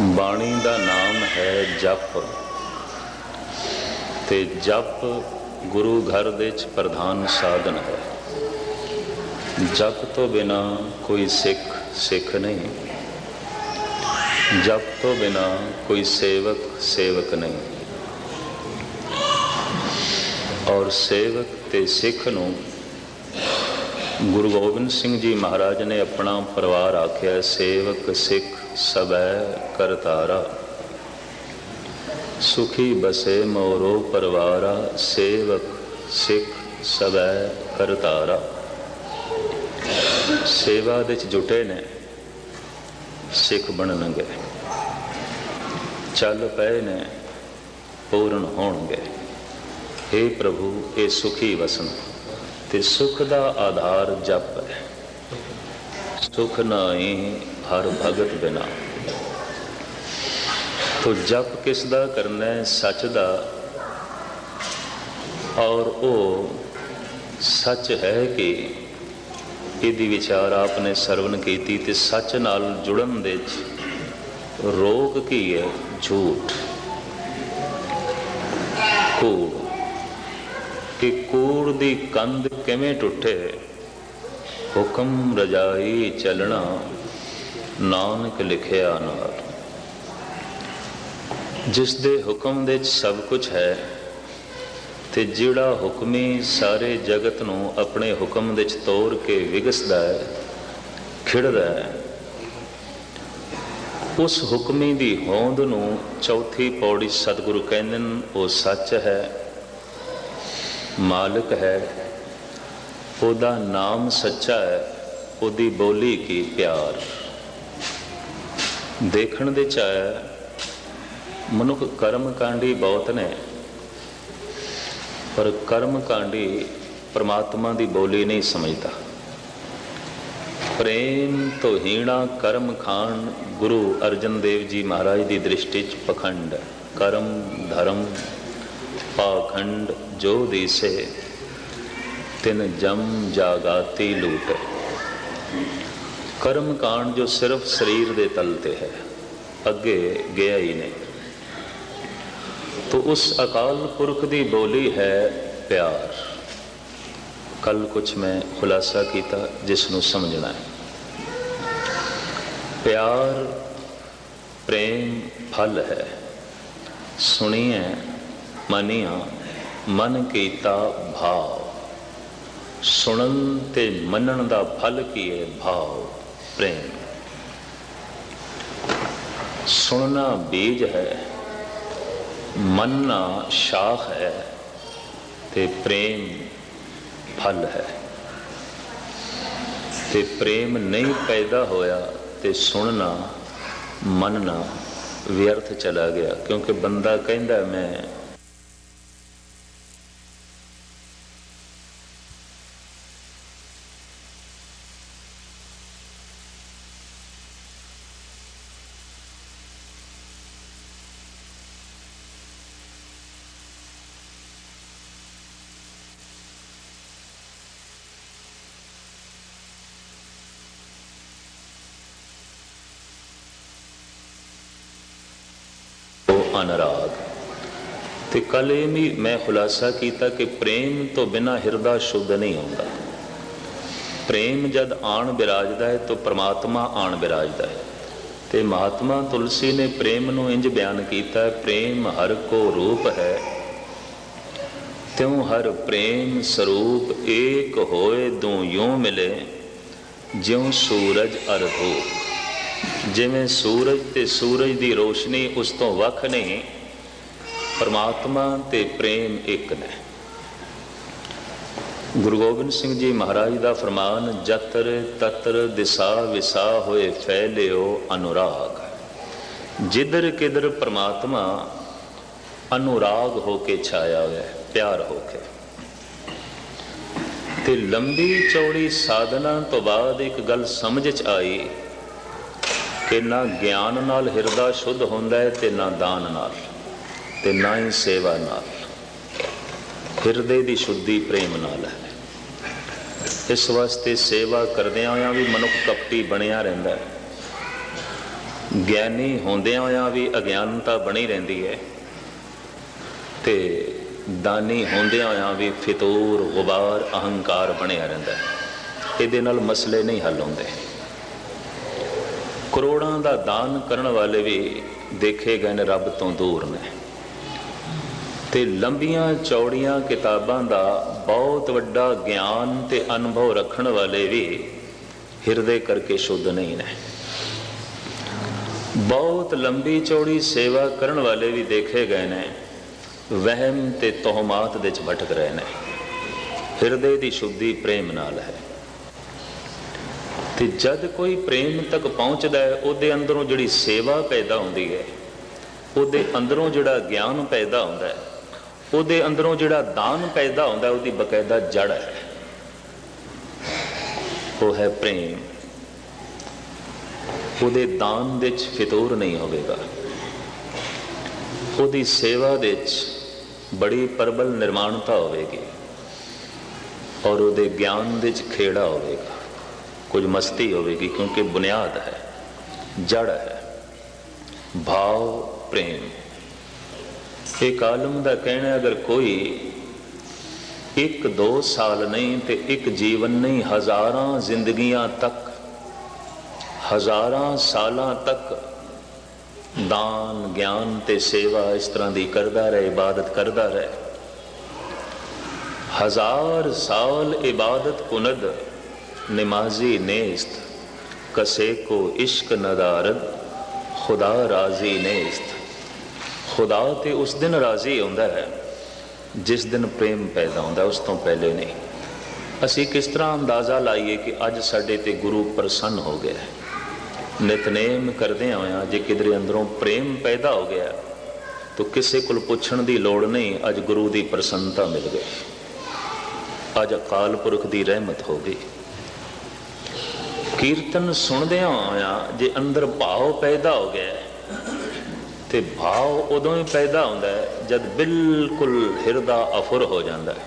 ਬਾਣੀ ਦਾ ਨਾਮ ਹੈ ਜਪ। ਤੇ ਜਪ ਗੁਰੂ ਘਰ ਦੇ ਚ ਪ੍ਰਧਾਨ ਸਾਧਨ ਹੈ। ਜਪ ਤੋਂ ਬਿਨਾ ਕੋਈ ਸਿੱਖ ਸਿੱਖ ਨਹੀਂ। ਜਪ ਤੋਂ ਬਿਨਾ ਕੋਈ ਸੇਵਕ ਸੇਵਕ ਨਹੀਂ। ਔਰ ਸੇਵਕ ਤੇ ਸਿੱਖ ਨੂੰ ਗੁਰੂ ਗੋਬਿੰਦ ਸਿੰਘ ਜੀ ਮਹਾਰਾਜ ਨੇ ਆਪਣਾ ਪਰਿਵਾਰ ਆਖਿਆ, ਸੇਵਕ ਸਿੱਖ ਸਬੈ ਕਰਤਾਰਾ। ਸੁਖੀ ਬਸੇ ਮੋਰੋ ਪਰਵਾਰਾ, ਸੇਵਕ ਸਿੱਖ ਸਬੈ ਕਰਤਾਰਾ। ਸੇਵਾ ਦੇ ਚ ਜੁਟੇ ਨੇ, ਸਿੱਖ ਬਣਨਗੇ ਚੱਲ ਪਏ ਨੇ, ਪੂਰਨ ਹੋਣਗੇ। हे ਪ੍ਰਭੂ, ਇਹ ਸੁਖੀ ਵਸਣ ਤੇ ਸੁਖ ਦਾ ਆਧਾਰ ਜਪ ਹੈ। ਸੁਖ ਨਾਹੀ ਹਰ ਭਗਤ ਬਿਨਾ। ਤੋ ਜਪ ਕਿਸ ਦਾ ਕਰਨਾ? ਹੈ ਸੱਚ ਦਾ। ਔਰ ਉਹ ਸੱਚ ਹੈ ਕਿ ਇਹਦੀ ਵਿਚਾਰ ਆਪਨੇ ਸਰਵਨ ਕੀਤੀ ਤੇ ਸੱਚ ਨਾਲ ਜੁੜਨ ਦੇ ਚ ਰੋਗ ਕੀ ਹੈ? ਝੂਠ। ਕੂੜ। ਕਿ ਕੂੜ ਦੀ ਕੰਧ ਕਿਵੇਂ ਟੁੱਟੇ? ਹੁਕਮ ਰਜਾਈ ਚੱਲਣਾ, ਨਾਨਕ ਲਿਖਿਆ ਨਾਲ ਜਿਸ ਦੇ ਹੁਕਮ ਦੇ ਚ ਸਭ ਕੁਝ ਹੈ, ਤੇ ਜਿਹੜਾ ਹੁਕਮੀ ਸਾਰੇ ਜਗਤ ਨੂੰ ਆਪਣੇ ਹੁਕਮ ਦੇ ਚ ਤੋੜ ਕੇ ਵਿਗਸਦਾ ਹੈ, ਖਿੜਦਾ ਹੈ, ਉਸ ਹੁਕਮੀ ਦੀ ਹੋਂਦ ਨੂੰ ਚੌਥੀ ਪੌੜੀ ਸਤਿਗੁਰੂ ਕਹਿੰਦੇ ਨੇ, ਉਹ ਸੱਚ ਹੈ। ਮਾਲਕ ਹੈ। ਉਹਦਾ ਨਾਮ ਸੱਚਾ ਹੈ। ਉਹਦੀ ਬੋਲੀ ਕੀ ਪਿਆਰ। ਦੇਖਣ ਦੇ ਚ ਮਨੁੱਖ ਕਰਮ ਕਾਂਡੀ ਬਹੁਤ ਨੇ। ਪਰ ਕਰਮ ਕਾਂਡੀ ਪ੍ਰਮਾਤਮਾ ਦੀ ਬੋਲੀ ਨਹੀਂ ਸਮਝਦਾ। ਪ੍ਰੇਮ ਤੋਂ ਹੀਣਾ ਕਰਮ ਖਾਨ ਗੁਰੂ ਅਰਜਨ ਦੇਵ ਜੀ ਮਹਾਰਾਜ ਦੀ ਦ੍ਰਿਸ਼ਟੀ ਚ ਪਖੰਡ ਕਰਮ, ਧਰਮ ਪਾਖੰਡ ਜੋ ਦੀਸੇ, ਤਿਨ ਜਮ ਜਾਗਾਤੀ ਲੂਟ। ਕਰਮ ਕਾਂਡ ਜੋ ਸਿਰਫ ਸਰੀਰ ਦੇ ਤਲ ਤੇ ਹੈ, ਅੱਗੇ ਗਿਆ ਹੀ ਨਹੀਂ। ਤੋ ਉਸ ਅਕਾਲ ਪੁਰਖ ਦੀ ਬੋਲੀ ਹੈ ਪਿਆਰ। ਕੱਲ ਕੁਝ ਮੈਂ ਖੁਲਾਸਾ ਕੀਤਾ, ਜਿਸ ਨੂੰ ਸਮਝਣਾ ਹੈ। ਪਿਆਰ, ਪ੍ਰੇਮ, ਫਲ ਹੈ। ਸੁਣੀਏ ਮਨੀਆਂ, ਮਨ ਕੀਤਾ ਭਾਵ। ਸੁਣਨ ਤੇ ਮੰਨਣ ਦਾ ਫਲ ਕੀ ਹੈ ਭਾਵ? ਪ੍ਰੇਮ। ਸੁਣਨਾ ਬੀਜ ਹੈ, ਮੰਨਣਾ ਸ਼ਾਖ ਹੈ ਤੇ ਪ੍ਰੇਮ ਫਲ ਹੈ। ਤੇ ਪ੍ਰੇਮ ਨਹੀਂ ਪੈਦਾ ਹੋਇਆ ਤੇ ਸੁਣਨਾ, ਮੰਨਣਾ ਵਿਅਰਥ ਚਲਾ ਗਿਆ, ਕਿਉਂਕਿ ਬੰਦਾ ਕਹਿੰਦਾ, ਮੈਂ ਉਹ ਅਨਰਾਗ ਤੇ ਕੱਲ ਇਹ ਵੀ ਮੈਂ ਖੁਲਾਸਾ ਕੀਤਾ ਕਿ ਪ੍ਰੇਮ ਤੋਂ ਬਿਨਾ ਹਿਰਦਾ ਸ਼ੁੱਧ ਨਹੀਂ ਹੁੰਦਾ। ਪ੍ਰੇਮ ਜਦ ਆਣ ਬਿਰਾਜਦਾ ਹੈ ਤਾਂ ਪ੍ਰਮਾਤਮਾ ਆਣ ਬਿਰਾਜਦਾ ਹੈ। ਤੇ ਮਹਾਤਮਾ ਤੁਲਸੀ ਨੇ ਪ੍ਰੇਮ ਨੂੰ ਇੰਜ ਬਿਆਨ ਕੀਤਾ ਹੈ ਪ੍ਰੇਮ ਹਰ ਕੋ ਰੂਪ ਹੈ। ਤਿਉ ਹਰ ਪ੍ਰੇਮ ਸਰੂਪ ਏਕ ਹੋਏ, ਦੋ ਯੋ ਮਿਲੇ, ਜਿਉ ਸੂਰਜ ਅਰ ਜਿਵੇਂ ਸੂਰਜ ਤੇ ਸੂਰਜ ਦੀ ਰੋਸ਼ਨੀ ਉਸ ਤੋਂ ਵੱਖ ਨਹੀਂ ਪਰਮਾਤਮਾ ਤੇ ਪ੍ਰੇਮ ਇੱਕ ਨੇ। ਗੁਰੂ ਗੋਬਿੰਦ ਸਿੰਘ ਜੀ ਮਹਾਰਾਜ ਦਾ ਫਰਮਾਨ, ਜਤਰ ਤਤਰ ਦਿਸਾ ਵਿਸਾ ਹੋਏ ਫੈਲਿਓ ਅਨੁਰਾਗ। ਜਿੱਧਰ ਕਿਧਰ ਪਰਮਾਤਮਾ ਅਨੁਰਾਗ ਹੋ ਕੇ ਛਾਇਆ ਹੋਇਆ ਹੈ, ਪਿਆਰ ਹੋ ਕੇ। ਤੇ ਲੰਬੀ ਚੌੜੀ ਸਾਧਨਾ ਤੋਂ ਬਾਅਦ ਇੱਕ ਗੱਲ ਸਮਝ ਚ ਆਈ ਕਿ ਨਾ ਗਿਆਨ ਨਾਲ ਹਿਰਦਾ ਸ਼ੁੱਧ ਹੁੰਦਾ ਹੈ ਤੇ ਨਾ ਦਾਨ ਨਾਲ ਤੇ ਨਾ ਹੀ ਸੇਵਾ ਨਾਲ। ਹਿਰਦੇ ਦੀ ਸ਼ੁੱਧੀ ਪ੍ਰੇਮ ਨਾਲ ਹੈ। ਇਸ ਵਾਸਤੇ ਸੇਵਾ ਕਰਦਿਆਂ ਹੋਇਆਂ ਵੀ ਮਨੁੱਖ ਕਪਟੀ ਬਣਿਆ ਰਹਿੰਦਾ ਹੈ। ਗਿਆਨੀ ਹੁੰਦਿਆਂ ਹੋਇਆਂ ਵੀ ਅਗਿਆਨਤਾ ਬਣੀ ਰਹਿੰਦੀ ਹੈ ਤੇ ਦਾਨੀ ਹੁੰਦਿਆਂ ਹੋਇਆਂ ਵੀ ਫਿਤੂਰ ਗੁਬਾਰ ਅਹੰਕਾਰ ਬਣਿਆ ਰਹਿੰਦਾ ਹੈ। ਇਹਦੇ ਨਾਲ ਮਸਲੇ ਨਹੀਂ ਹੱਲ ਹੁੰਦੇ। ਕਰੋੜਾਂ ਦਾ ਦਾਨ ਕਰਨ ਵਾਲੇ ਵੀ ਦੇਖੇ ਗਏ ਨੇ ਰੱਬ ਤੋਂ ਦੂਰ ਨੇ। ਤੇ ਲੰਬੀਆਂ ਚੌੜੀਆਂ ਕਿਤਾਬਾਂ ਦਾ ਬਹੁਤ ਵੱਡਾ ਗਿਆਨ ਤੇ ਅਨੁਭਵ ਰੱਖਣ ਵਾਲੇ ਵੀ ਹਿਰਦੇ ਕਰਕੇ ਸ਼ੁੱਧ ਨਹੀਂ ਨੇ। ਬਹੁਤ ਲੰਬੀ ਚੌੜੀ ਸੇਵਾ ਕਰਨ ਵਾਲੇ ਵੀ ਦੇਖੇ ਗਏ ਨੇ। ਵਹਿਮ ਤੇ ਤੋਹਮਾਤ ਦੇ ਵਿੱਚ ਭਟਕ ਰਹੇ ਨੇ। ਹਿਰਦੇ ਦੀ ਸ਼ੁੱਧੀ ਪ੍ਰੇਮ ਨਾਲ ਹੈ। ਤੇ ਜਦ ਕੋਈ ਪ੍ਰੇਮ ਤੱਕ ਪਹੁੰਚਦਾ ਹੈ, ਉਹਦੇ ਅੰਦਰੋਂ ਜਿਹੜੀ ਸੇਵਾ ਪੈਦਾ ਹੁੰਦੀ ਹੈ, ਉਹਦੇ ਅੰਦਰੋਂ ਜਿਹੜਾ ਗਿਆਨ ਪੈਦਾ ਹੁੰਦਾ ਹੈ, ਉਹਦੇ ਅੰਦਰੋਂ ਜਿਹੜਾ ਦਾਨ ਪੈਦਾ ਹੁੰਦਾ ਉਹਦੀ ਬਕਾਇਦਾ ਜੜ ਹੈ। ਉਹ ਹੈ ਪ੍ਰੇਮ। ਉਹਦੇ ਦਾਨ ਵਿੱਚ ਫਿਤੂਰ ਨਹੀਂ ਹੋਵੇਗਾ। ਉਹਦੀ ਸੇਵਾ ਵਿੱਚ ਬੜੀ ਪ੍ਰਬਲ ਨਿਰਮਾਣਤਾ ਹੋਵੇਗੀ। ਔਰ ਉਹਦੇ ਗਿਆਨ ਵਿੱਚ ਖੇੜਾ ਹੋਵੇਗਾ। ਕੁਝ ਮਸਤੀ ਹੋਵੇਗੀ ਕਿਉਂਕਿ ਬੁਨਿਆਦ ਹੈ, ਜੜ ਹੈ, ਭਾਵ ਪ੍ਰੇਮ। ਇਹ ਕਾਲਮ ਦਾ ਕਹਿਣਾ ਅਗਰ ਕੋਈ ਇੱਕ ਦੋ ਸਾਲ ਨਹੀਂ ਤੇ ਇੱਕ ਜੀਵਨ ਨਹੀਂ, ਹਜ਼ਾਰਾਂ ਜ਼ਿੰਦਗੀਆਂ ਤੱਕ, ਹਜ਼ਾਰਾਂ ਸਾਲਾਂ ਤੱਕ ਦਾਨ, ਗਿਆਨ ਤੇ ਸੇਵਾ ਇਸ ਤਰ੍ਹਾਂ ਦੀ ਕਰਦਾ ਰਹੇ, ਇਬਾਦਤ ਕਰਦਾ ਰਹੇ। ਹਜ਼ਾਰ ਸਾਲ ਇਬਾਦਤ ਕੁਨਦ ਨਮਾਜ਼ੀ ਨੇਸਤ, ਕਸੇ ਕੋ ਇਸ਼ਕ ਨਦਾਰਦ, ਖੁਦਾ ਰਾਜ਼ੀ ਨੇਸਤ। ਖੁਦਾ ਤੇ ਉਸ ਦਿਨ ਰਾਜ਼ੀ ਹੁੰਦਾ ਹੈ, ਜਿਸ ਦਿਨ ਪ੍ਰੇਮ ਪੈਦਾ ਹੁੰਦਾ, ਉਸ ਤੋਂ ਪਹਿਲੇ ਨਹੀਂ। ਅਸੀਂ ਕਿਸ ਤਰ੍ਹਾਂ ਅੰਦਾਜ਼ਾ ਲਾਈਏ ਕਿ ਅੱਜ ਸਾਡੇ ਤੇ ਗੁਰੂ ਪ੍ਰਸੰਨ ਹੋ ਗਿਆ ਨਿਤਨੇਮ ਕਰਦੇ ਹੋਇਆਂ ਜੇ ਕਿਧਰੇ ਅੰਦਰੋਂ ਪ੍ਰੇਮ ਪੈਦਾ ਹੋ ਗਿਆ, ਤਾਂ ਕਿਸੇ ਕੋਲ ਪੁੱਛਣ ਦੀ ਲੋੜ ਨਹੀਂ, ਅੱਜ ਗੁਰੂ ਦੀ ਪ੍ਰਸੰਨਤਾ ਮਿਲ ਗਈ। ਅੱਜ ਅਕਾਲ ਪੁਰਖ ਦੀ ਰਹਿਮਤ ਹੋ ਗਈ। ਕੀਰਤਨ ਸੁਣਦਿਆਂ ਹੋਇਆਂ ਜੇ ਅੰਦਰ ਭਾਵ ਪੈਦਾ ਹੋ ਗਿਆ ਤੇ ਭਾਵ ਉਦੋਂ ਹੀ ਪੈਦਾ ਹੁੰਦਾ ਹੈ ਜਦ ਬਿਲਕੁਲ ਹਿਰਦਾ ਅਫੁਰ ਹੋ ਜਾਂਦਾ ਹੈ।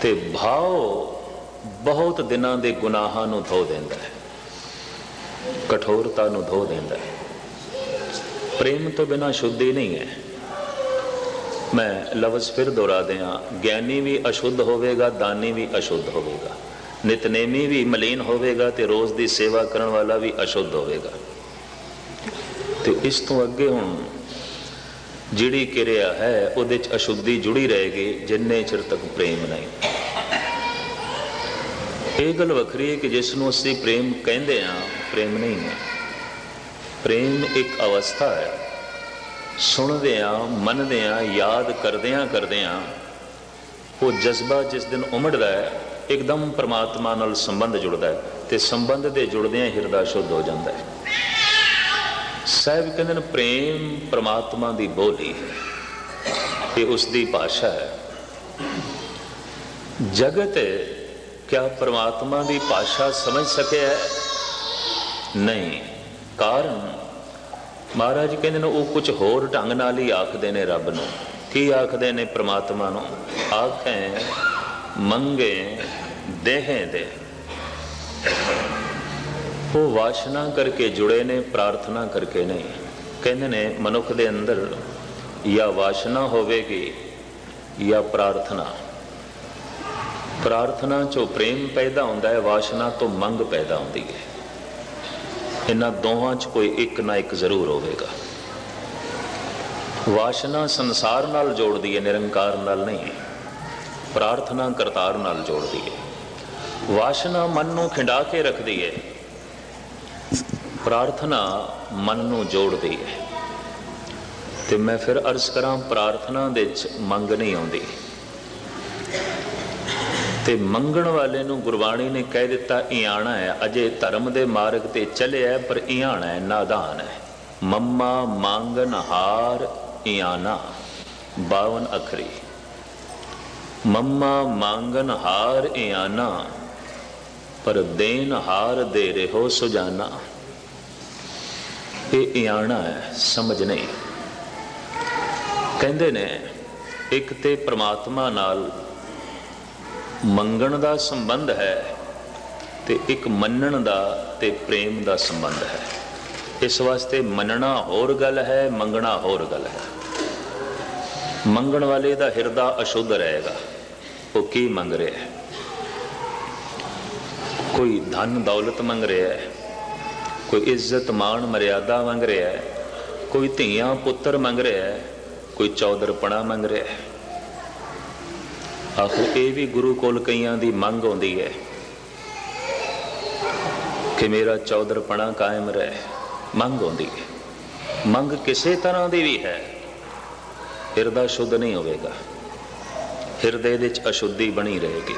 ਤੇ ਭਾਵ ਬਹੁਤ ਦਿਨਾਂ ਦੇ ਗੁਨਾਹਾਂ ਨੂੰ ਧੋ ਦਿੰਦਾ ਹੈ, ਕਠੋਰਤਾ ਨੂੰ ਧੋ ਦਿੰਦਾ ਹੈ। ਪ੍ਰੇਮ ਤੋਂ ਬਿਨਾ ਸ਼ੁੱਧੀ ਨਹੀਂ ਹੈ। ਮੈਂ ਲਫ਼ਜ਼ ਫਿਰ ਦੁਹਰਾ ਦਿਆਂ, ਗਿਆਨੀ ਵੀ ਅਸ਼ੁੱਧ ਹੋਵੇਗਾ, ਦਾਨੀ ਵੀ ਅਸ਼ੁੱਧ ਹੋਵੇਗਾ। ਨਿਤਨੇਮੀ ਵੀ ਮਲੀਨ ਹੋਵੇਗਾ ਤੇ ਰੋਜ਼ ਦੀ ਸੇਵਾ ਕਰਨ ਵਾਲਾ ਵੀ ਅਸ਼ੁੱਧ ਹੋਵੇਗਾ। ਤੇ ਇਸ ਤੋਂ ਅੱਗੇ ਹੁਣ ਜਿਹੜੀ ਕਿਰਿਆ ਹੈ, ਉਹਦੇ ਚ ਅਸ਼ੁੱਧੀ ਜੁੜੀ ਰਹੇਗੀ, ਜਿੰਨੇ ਚਿਰ ਤੱਕ ਪ੍ਰੇਮ ਨਹੀਂ। ਇਹ ਗੱਲ ਵੱਖਰੀ ਹੈ ਕਿ ਜਿਸ ਨੂੰ ਅਸੀਂ ਪ੍ਰੇਮ ਕਹਿੰਦੇ ਆ ਪ੍ਰੇਮ ਨਹੀਂ ਹੈ। ਪ੍ਰੇਮ ਇੱਕ ਅਵਸਥਾ ਹੈ। ਸੁਣਦੇ ਆ ਮੰਨਦੇ ਆ ਯਾਦ ਕਰਦੇ ਆ ਕਰਦੇ ਆ ਉਹ ਜਜ਼ਬਾ ਜਿਸ ਦਿਨ ਉਮੜਦਾ ਹੈ ਇੱਕਦਮ ਪ੍ਰਮਾਤਮਾ ਨਾਲ ਸੰਬੰਧ ਜੁੜਦਾ ਹੈ ਤੇ ਸੰਬੰਧ ਦੇ ਜੁੜਦਿਆਂ ਹਿਰਦਾ ਸ਼ੁੱਧ ਹੋ ਜਾਂਦਾ ਹੈ। ਸਾਹਿਬ ਕਹਿੰਦੇ ਨੇ, ਪ੍ਰੇਮ ਪ੍ਰਮਾਤਮਾ ਦੀ ਬੋਲੀ ਹੈ ਇਹ ਉਸ ਦੀ ਭਾਸ਼ਾ ਹੈ। ਜਗਤ ਕਿਆ ਪ੍ਰਮਾਤਮਾ ਦੀ ਭਾਸ਼ਾ ਸਮਝ ਸਕਿਆ ਨਹੀਂ। ਕਾਰਨ? ਮਹਾਰਾਜ ਕਹਿੰਦੇ ਨੇ, ਉਹ ਕੁਝ ਹੋਰ ਢੰਗ ਨਾਲ ਹੀ ਆਖਦੇ ਨੇ ਰੱਬ ਨੂੰ। ਕੀ ਆਖਦੇ ਨੇ ਪ੍ਰਮਾਤਮਾ ਨੂੰ? ਆਖੇ ਮੰਗੇ ਦੇਹੇ ਦੇ। ਉਹ ਵਾਸ਼ਨਾ ਕਰਕੇ ਜੁੜੇ ਨੇ, ਪ੍ਰਾਰਥਨਾ ਕਰਕੇ ਨਹੀਂ ਕਹਿੰਦੇ ਨੇ, ਮਨੁੱਖ ਦੇ ਅੰਦਰ ਜਾਂ ਵਾਸ਼ਨਾ ਹੋਵੇਗੀ ਜਾਂ ਪ੍ਰਾਰਥਨਾ। ਪ੍ਰਾਰਥਨਾ ਚੋਂ ਪ੍ਰੇਮ ਪੈਦਾ ਹੁੰਦਾ ਹੈ, ਵਾਸ਼ਨਾ ਤੋਂ ਮੰਗ ਪੈਦਾ ਹੁੰਦੀ ਹੈ। ਇਹਨਾਂ ਦੋਹਾਂ 'ਚ ਕੋਈ ਇੱਕ ਨਾ ਇੱਕ ਜ਼ਰੂਰ ਹੋਵੇਗਾ। ਵਾਸ਼ਨਾ ਸੰਸਾਰ ਨਾਲ ਜੋੜਦੀ ਹੈ, ਨਿਰੰਕਾਰ ਨਾਲ ਨਹੀਂ। ਪ੍ਰਾਰਥਨਾ ਕਰਤਾਰ ਨਾਲ ਜੋੜਦੀ ਹੈ। ਵਾਸ਼ਨਾ ਮਨ ਨੂੰ ਖਿੰਡਾ ਕੇ ਰੱਖਦੀ ਹੈ। ਪ੍ਰਾਰਥਨਾ ਮਨ ਨੂੰ ਜੋੜਦੀ ਹੈ। ਤੇ ਮੈਂ ਫਿਰ ਅਰਜ਼ ਕਰਾਂ ਪ੍ਰਾਰਥਨਾ ਦੇ ਵਿੱਚ ਮੰਗ ਨਹੀਂ ਆਉਂਦੀ। ਤੇ ਮੰਗਣ ਵਾਲੇ ਨੂੰ ਗੁਰਬਾਣੀ ਨੇ ਕਹਿ ਦਿੱਤਾ, ਇਆਣਾ ਹੈ, ਅਜੇ ਧਰਮ ਦੇ ਮਾਰਗ ਤੇ ਚੱਲਿਆ ਪਰ ਇਆਣਾ ਹੈ, ਨਾਦਾਨ ਹੈ। ਮੰਮਾ ਮੰਗਨ ਹਾਰ ਇਆਨਾ 52 ਅਖਰੀ। ਮੰਮਾ ਮੰਗਨ ਹਾਰ ਇਆਨਾ, ਪਰ ਦੇਨ ਹਾਰ ਦੇ ਰਹੋ ਸੁਜਾਨਾ। ਇਹ ਇਆਣਾ ਹੈ, ਸਮਝ ਨਹੀਂ। ਕਹਿੰਦੇ ਨੇ, ਇੱਕ ਤੇ ਪ੍ਰਮਾਤਮਾ ਨਾਲ ਮੰਗਣ ਦਾ ਸੰਬੰਧ ਹੈ ਤੇ ਇੱਕ ਮੰਨਣ ਦਾ ਤੇ ਪ੍ਰੇਮ ਦਾ ਸੰਬੰਧ ਹੈ। ਇਸ ਵਾਸਤੇ ਮੰਨਣਾ ਹੋਰ ਗੱਲ ਹੈ, ਮੰਗਣਾ ਹੋਰ ਗੱਲ ਹੈ। ਮੰਗਣ ਵਾਲੇ ਦਾ ਹਿਰਦਾ ਅਸ਼ੁੱਧ ਰਹੇਗਾ। ਉਹ ਕੀ ਮੰਗ ਰਿਹਾ ਹੈ? ਕੋਈ ਧਨ ਦੌਲਤ ਮੰਗ ਰਿਹਾ ਹੈ? ਕੋਈ ਇੱਜ਼ਤ, ਮਾਣ, ਮਰਿਆਦਾ ਮੰਗ ਰਿਹਾ ਹੈ? ਕੋਈ ਧੀਆਂ, ਪੁੱਤਰ ਮੰਗ ਰਿਹਾ ਹੈ? ਕੋਈ ਚੌਧਰਪਣਾ ਮੰਗ ਰਿਹਾ ਹੈ? ਆਖਰ ਇਹ ਵੀ ਗੁਰੂ ਕੋਲ ਕਈਆਂ ਦੀ ਮੰਗ ਆਉਂਦੀ ਹੈ ਕਿ ਮੇਰਾ ਚੌਧਰਪਣਾ ਕਾਇਮ ਰਹੇ। ਮੰਗ ਆਉਂਦੀ ਹੈ। ਮੰਗ ਕਿਸੇ ਤਰ੍ਹਾਂ ਦੀ ਵੀ ਹੈ। ਹਿਰਦਾ ਸ਼ੁੱਧ ਨਹੀਂ ਹੋਵੇਗਾ। ਹਿਰਦੇ ਵਿੱਚ ਅਸ਼ੁੱਧੀ ਬਣੀ ਰਹੇਗੀ।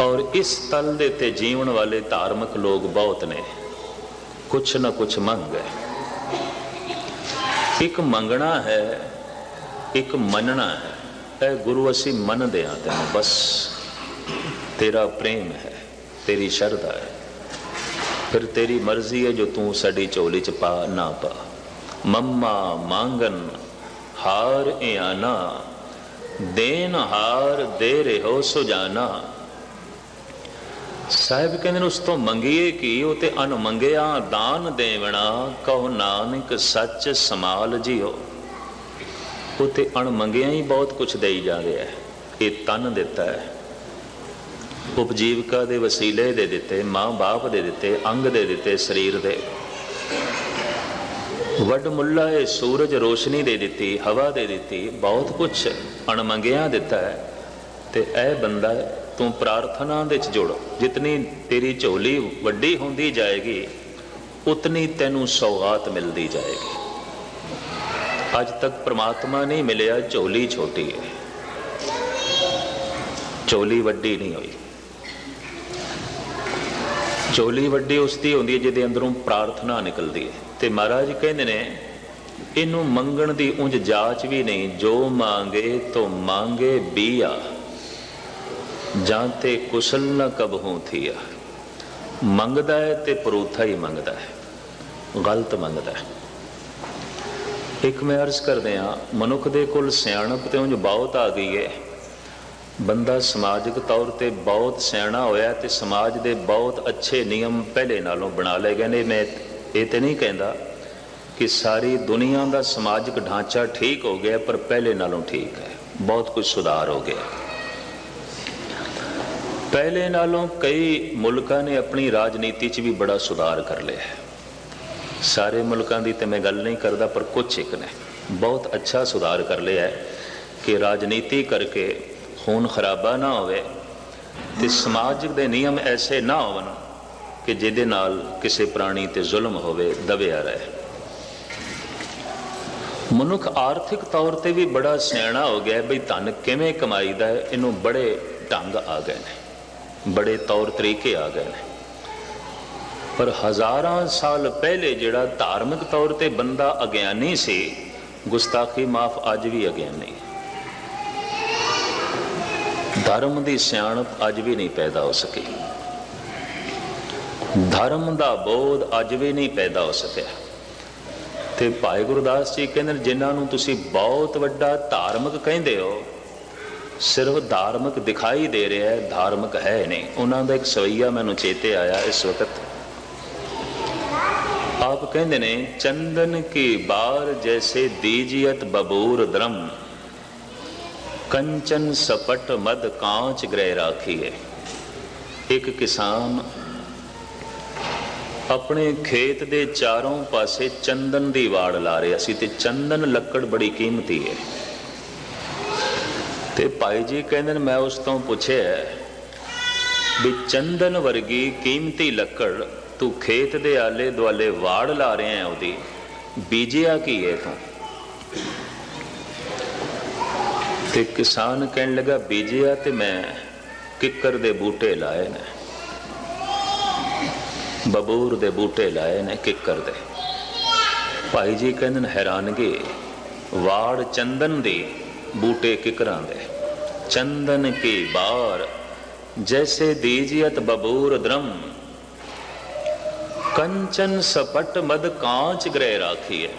ਔਰ ਇਸ ਤਲ ਦੇ ਤੇ ਜੀਵਨ ਵਾਲੇ ਧਾਰਮਿਕ ਲੋਕ ਬਹੁਤ ਨੇ। ਕੁਛ ਨਾ ਕੁਛ ਮੰਗ ਹੈ। ਇੱਕ ਮੰਗਣਾ ਹੈ, ਇੱਕ ਮੰਨਣਾ ਹੈ। ਇਹ ਗੁਰੂ ਅਸੀਂ ਮੰਨਦੇ ਹਾਂ ਤੈਨੂੰ, ਬਸ। ਤੇਰਾ ਪ੍ਰੇਮ ਹੈ, ਤੇਰੀ ਸ਼ਰਧਾ ਹੈ। ਫਿਰ ਤੇਰੀ ਮਰਜ਼ੀ ਹੈ ਜੋ ਤੂੰ ਸਾਡੀ ਝੋਲੀ ਚ ਪਾ, ਨਾ ਪਾ। ਮੰਮਾ ਮੰਗਨ ਹਾਰ ਇਆਨਾ ਦੇਨ ਹਾਰ ਦੇ ਰਹੋ ਸੁਜਾਨਾ। ਸਾਹਿਬ ਕਹਿੰਦੇ ਨੇ, ਉਸ ਤੋਂ ਮੰਗੀਏ ਕਿ? ਉਹ ਤੇ ਅਨ ਮੰਗਿਆ ਦਾਨ ਦੇਵਣਾ, ਕਹੋ ਨਾਨਕ ਸੱਚ ਸਮਾਲ ਜਿਓ ਉਹ ਤੇ ਅਣ ਮੰਗਿਆ ਹੀ ਬਹੁਤ ਕੁਝ ਦੇਈ ਜਾ ਰਿਹਾ ਹੈ, ਇਹ ਤਨ ਦਿੱਤਾ ਹੈ। ਉਪਜੀਵਕਾ ਦੇ ਵਸੀਲੇ ਦੇ ਦਿੱਤੇ, ਮਾਂ-ਬਾਪ ਦੇ ਦਿੱਤੇ, ਅੰਗ ਦੇ ਦਿੱਤੇ, ਸਰੀਰ ਦੇ। ਵੱਡ ਮੁੱਲਾ ਇਹ ਸੂਰਜ ਰੋਸ਼ਨੀ ਦੇ ਦਿੱਤੀ, ਹਵਾ ਦੇ ਦਿੱਤੀ, ਬਹੁਤ ਕੁਝ ਅਣਮੰਗਿਆ ਦਿੱਤਾ ਹੈ। ਤੇ ਇਹ ਬੰਦਾ, ਤੂੰ ਪ੍ਰਾਰਥਨਾ ਦੇ ਵਿੱਚ ਜੁੜ। ਜਿਤਨੀ ਤੇਰੀ ਝੋਲੀ ਵੱਡੀ ਹੁੰਦੀ ਜਾਏਗੀ, ਉਤਨੀ ਤੈਨੂੰ ਸੌਗਾਤ ਮਿਲਦੀ ਜਾਏਗੀ। ਅੱਜ ਤੱਕ ਪ੍ਰਮਾਤਮਾ ਨਹੀਂ ਮਿਲਿਆ ਝੋਲੀ ਛੋਟੀ ਹੈ ਝੋਲੀ ਵੱਡੀ ਨਹੀਂ ਹੋਈ। ਝੋਲੀ ਵੱਡੀ ਉਸ ਦੀ ਹੁੰਦੀ ਹੈ, ਜਿਹਦੇ ਅੰਦਰੋਂ ਪ੍ਰਾਰਥਨਾ ਨਿਕਲਦੀ ਹੈ। ਤੇ ਮਹਾਰਾਜ ਕਹਿੰਦੇ ਨੇ, ਇਹਨੂੰ ਮੰਗਣ ਦੀ ਉਂਝ ਜਾਚ ਵੀ ਨਹੀਂ, ਜੋ ਮੰਗੇ ਤੋ ਮੰਗੇ ਬੀਆ। ਜਾਂ ਤੇ ਕੁਸਲ ਨ ਕਬਹੂ ਥੀਆ। ਮੰਗਦਾ ਹੈ ਤੇ ਪਰੂਥਾ ਹੀ ਮੰਗਦਾ ਹੈ। ਗਲਤ ਮੰਗਦਾ ਹੈ। ਇੱਕ ਮੈਂ ਅਰਜ਼ ਕਰਦੇ ਆ ਮਨੁੱਖ ਦੇ ਕੋਲ ਸਿਆਣਪ ਤੇ ਉਂਝ ਬਹੁਤ ਆ ਗਈ ਹੈ। ਬੰਦਾ ਸਮਾਜਿਕ ਤੌਰ ਤੇ ਬਹੁਤ ਸਿਆਣਾ ਹੋਇਆ ਤੇ ਸਮਾਜ ਦੇ ਬਹੁਤ ਅੱਛੇ ਨਿਯਮ ਪਹਿਲੇ ਨਾਲੋਂ ਬਣਾ ਲਏ ਗਏ ਨੇ। ਮੈਂ ਇਹ ਤੇ ਨਹੀਂ ਕਹਿੰਦਾ ਕਿ ਸਾਰੀ ਦੁਨੀਆ ਦਾ ਸਮਾਜਿਕ ਢਾਂਚਾ ਠੀਕ ਹੋ ਗਿਆ, ਪਰ ਪਹਿਲੇ ਨਾਲੋਂ ਠੀਕ ਹੈ। ਬਹੁਤ ਕੁਝ ਸੁਧਾਰ ਹੋ ਗਿਆ। ਪਹਿਲੇ ਨਾਲੋਂ ਕਈ ਮੁਲਕਾਂ ਨੇ ਆਪਣੀ ਰਾਜਨੀਤੀ 'ਚ ਵੀ ਬੜਾ ਸੁਧਾਰ ਕਰ ਲਿਆ ਹੈ। ਸਾਰੇ ਮੁਲਕਾਂ ਦੀ ਤੇ ਮੈਂ ਗੱਲ ਨਹੀਂ ਕਰਦਾ, ਪਰ ਕੁਝ ਇੱਕ ਨੇ ਬਹੁਤ ਅੱਛਾ ਸੁਧਾਰ ਕਰ ਲਿਆ ਹੈ ਕਿ ਰਾਜਨੀਤੀ ਕਰਕੇ ਖੂਨ ਖਰਾਬਾ ਨਾ ਹੋਵੇ ਤੇ ਸਮਾਜਿਕ ਦੇ ਨਿਯਮ ਐਸੇ ਨਾ ਹੋਣ ਕਿ ਜਿਹਦੇ ਨਾਲ ਕਿਸੇ ਪ੍ਰਾਣੀ ਤੇ ਜ਼ੁਲਮ ਹੋਵੇ, ਦਬਿਆ ਰਹੇ। ਮਨੁੱਖ ਆਰਥਿਕ ਤੌਰ ਤੇ ਵੀ ਬੜਾ ਸਿਆਣਾ ਹੋ ਗਿਆ ਬਈ ਧਨ ਕਿਵੇਂ ਕਮਾਈਦਾ ਹੈ, ਇਹਨੂੰ ਬੜੇ ਢੰਗ ਆ ਗਏ ਨੇ, ਬੜੇ ਤੌਰ ਤਰੀਕੇ ਆ ਗਏ ਨੇ। ਪਰ ਹਜ਼ਾਰਾਂ ਸਾਲ ਪਹਿਲੇ ਜਿਹੜਾ ਧਾਰਮਿਕ ਤੌਰ ਤੇ ਬੰਦਾ ਅਗਿਆਨੀ ਸੀ, ਗੁਸਤਾਖੀ ਮਾਫ ਅੱਜ ਵੀ ਅਗਿਆਨੀ ਧਰਮ ਦੀ ਸਿਆਣਪ ਅੱਜ ਵੀ ਨਹੀਂ ਪੈਦਾ ਹੋ ਸਕੀ। ਧਰਮ ਦਾ ਬੋਧ ਅੱਜ ਵੀ ਨਹੀਂ ਪੈਦਾ ਹੋ ਸਕਿਆ। ਤੇ ਭਾਈ ਗੁਰਦਾਸ ਜੀ ਕਹਿੰਦੇ ਨੇ, ਜਿਨ੍ਹਾਂ ਨੂੰ ਤੁਸੀਂ ਬਹੁਤ ਵੱਡਾ ਧਾਰਮਿਕ ਕਹਿੰਦੇ ਹੋ, ਸਿਰਫ ਧਾਰਮਿਕ ਦਿਖਾਈ ਦੇ ਰਿਹਾ ਹੈ, ਧਾਰਮਿਕ ਹੈ ਨਹੀਂ। ਉਹਨਾਂ ਦਾ ਇੱਕ ਸਵਈਆ ਮੈਨੂੰ ਚੇਤੇ ਆਇਆ ਇਸ ਵਕਤ। ਆਪ ਕਹਿੰਦੇ ਨੇ, ਚੰਦਨ ਕੀ ਬਾਰ ਜੈਸੇ ਦੀਜੀਅਤ ਬਬੂਰ ਦਰਮ, ਕੰਚਨ ਸਪਟ ਮਦ ਕਾਂਚ ਗ੍ਰਹਿ ਰਾਖੀਏ ਇੱਕ ਕਿਸਾਨ ਆਪਣੇ ਖੇਤ ਦੇ ਚਾਰੋਂ ਪਾਸੇ ਚੰਦਨ ਦੀ ਵਾੜ ਲਾ ਰਿਹਾ ਸੀ ਤੇ ਚੰਦਨ ਲੱਕੜ ਬੜੀ ਕੀਮਤੀ ਹੈ। ਤੇ ਭਾਈ ਜੀ ਕਹਿੰਦੇ ਨੇ, ਮੈਂ ਉਸ ਤੋਂ ਪੁੱਛਿਆ ਵੀ ਚੰਦਨ ਵਰਗੀ ਕੀਮਤੀ ਲੱਕੜ ਤੂੰ ਖੇਤ ਦੇ ਆਲੇ ਦੁਆਲੇ ਵਾੜ ਲਾ ਰਿਹਾ ਹੈ ਉਹਦੀ, ਬੀਜਿਆ ਕੀ ਹੈ ਤੂੰ? ਤੇ ਕਿਸਾਨ ਕਹਿਣ ਲੱਗਾ, ਬੀਜਿਆ ਤੇ ਮੈਂ ਕਿੱਕਰ ਦੇ ਬੂਟੇ ਲਾਏ ਨੇ। ਬਬੂਰ ਦੇ ਬੂਟੇ ਲਾਏ ਨੇ ਕਿੱਕਰ ਦੇ। ਭਾਈ ਜੀ ਕਹਿੰਦੇ ਨੇ, ਹੈਰਾਨਗੀ, ਵਾੜ ਚੰਦਨ ਦੇ ਬੂਟੇ ਕਿਕਰਾਂ ਦੇ। ਚੰਦਨ ਕੀ ਬਾਰ, ਜੈਸੇ ਦੀਜੀਅਤ ਬਬੂਰ ਦਰਮ। ਕੰਚਨ ਸਪਟ ਮਦ ਕਾਂਚ ਗ੍ਰਹਿ ਰਾਖੀ ਹੈ